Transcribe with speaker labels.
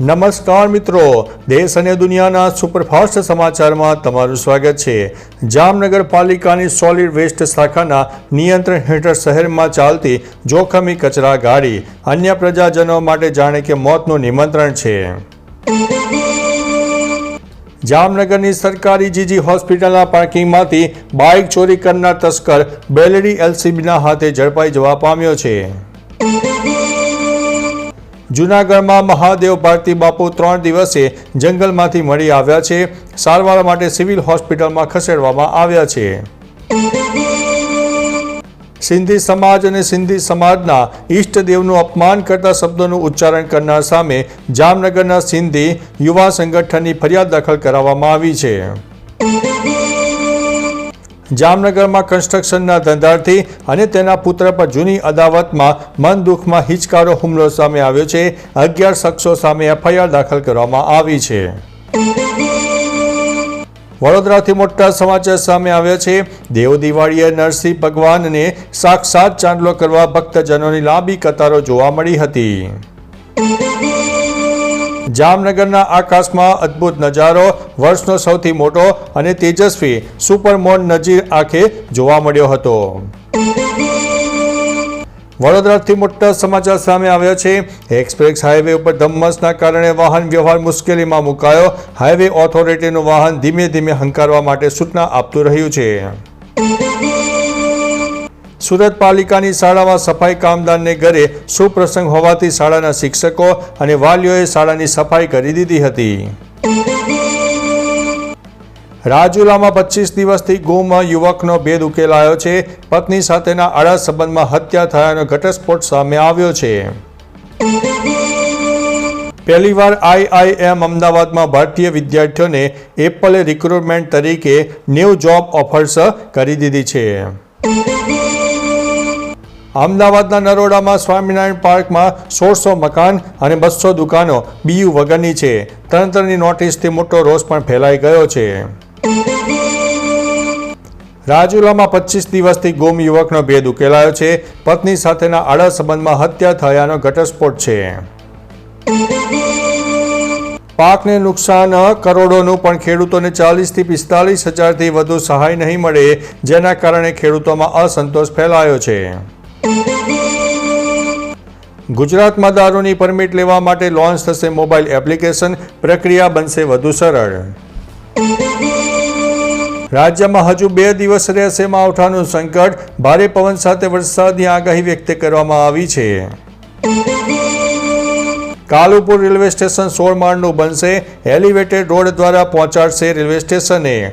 Speaker 1: નમસ્કાર મિત્રો. દેશ અને દુનિયાના સુપરફાસ્ટ સમાચારમાં તમારું સ્વાગત છે. જામનગર પાલિકાની સોલિડ વેસ્ટ શાખાના નિયંત્રણ હેઠળ શહેરમાં ચાલતી જોખમી કચરા ગાડી અન્ય પ્રજાજનો માટે જાણે કે મોતનું નિમંત્રણ છે. જામનગરની સરકારી જીજી હોસ્પિટલના પાર્કિંગમાંથી બાઇક ચોરી કરનાર તસ્કર બેલડી એલસીબીના હાથે ઝડપાઈ જવા પામ્યો છે. જૂનાગઢમાં મહાદેવ ભારતી બાપુ ત્રણ દિવસે જંગલમાંથી મળી આવ્યા છે. સારવાર માટે સિવિલ હોસ્પિટલમાં ખસેડવામાં આવ્યા છે. સિંધી સમાજ અને સિંધી સમાજના ઈષ્ટદેવનું અપમાન કરતા શબ્દોનું ઉચ્ચારણ કરનાર સામે જામનગરના સિંધી યુવા સંગઠનની ફરિયાદ દાખલ કરાવવામાં આવી છે. જામનગરમાં કન્સ્ટ્રક્શનના ધંધાર્થી અને તેના પુત્ર પર જૂની અદાવતમાં મન દુઃખમાં હિચકારો હુમલો સામે આવ્યો છે. અગિયાર શખ્સો સામે એફઆઈઆર દાખલ કરવામાં આવી છે. વડોદરાથી મોટા સમાચાર સામે આવ્યા છે. દેવ દિવાળીએ નરસિંહ ભગવાનને સાક્ષાત ચાંદલો કરવા ભક્તજનોની લાંબી કતારો જોવા મળી હતી. જામનગરના આકાશમાં અદ્ભુત નજારો, વર્ષનો સૌથી મોટો અને તેજસ્વી સુપરમોન નજીર આંખે જોવા મળ્યો હતો. વડોદરાથી મોટા સમાચાર સામે આવ્યા છે. એક્સપ્રેસ હાઈવે ઉપર ધમ્મસના કારણે વાહન વ્યવહાર મુશ્કેલીમાં મુકાયો. હાઈવે ઓથોરિટીનું વાહન ધીમે ધીમે હંકારવા માટે સૂચના આપતું રહ્યું છે. સુરત પાલિકાની શાળામાં સફાઈ કામદારને ઘરે સુપ્રસંગ હોવાથી શાળાના શિક્ષકો અને વાલીઓએ શાળાની સફાઈ કરી દીધી હતી. રાજુલામાં પચીસ દિવસથી ગુમ યુવકનો ભેદ ઉકેલાયો છે. પત્ની સાથેના આડા સંબંધમાં હત્યા થયાનો ઘટસ્ફોટ સામે આવ્યો છે. પહેલીવાર આઈઆઈએમ અમદાવાદમાં ભારતીય વિદ્યાર્થીઓને એપલે રિક્રુટમેન્ટ તરીકે ન્યૂ જોબ ઓફર્સ કરી દીધી છે. અમદાવાદના નરોડામાં સ્વામિનારાયણ પાર્કમાં સોળસો મકાન અને બસો દુકાનો બીયુ વગરની છે. તંત્રની નોટિસથી મોટો રોષ પણ ફેલાઈ ગયો છે. રાજુલામાં પચીસ દિવસથી ગુમ યુવકનો ભેદ ઉકેલાયો છે. પત્ની સાથેના આડા સંબંધમાં હત્યા થયાનો ઘટસ્ફોટ છે. પાકને નુકસાન કરોડોનું, પણ ખેડૂતોને ચાલીસથી પિસ્તાલીસ હજારથી વધુ સહાય નહીં મળે, જેના કારણે ખેડૂતોમાં અસંતોષ ફેલાયો છે. ગુજરાતમાં દારૂની પરમિટ લેવા માટે લોન્ચ થશે મોબાઈલ એપ્લિકેશન. પ્રક્રિયા બનશે વધુ સરળ. રાજ્યમાં હજુ બે દિવસ રહેશે માવઠાનું સંકટ. ભારે પવન સાથે વરસાદની આગાહી વ્યક્ત કરવામાં આવી છે. કાલુપુર રેલવે સ્ટેશન સોળ માળનું બનશે. એલિવેટેડ રોડ દ્વારા પહોંચાડશે રેલવે સ્ટેશને.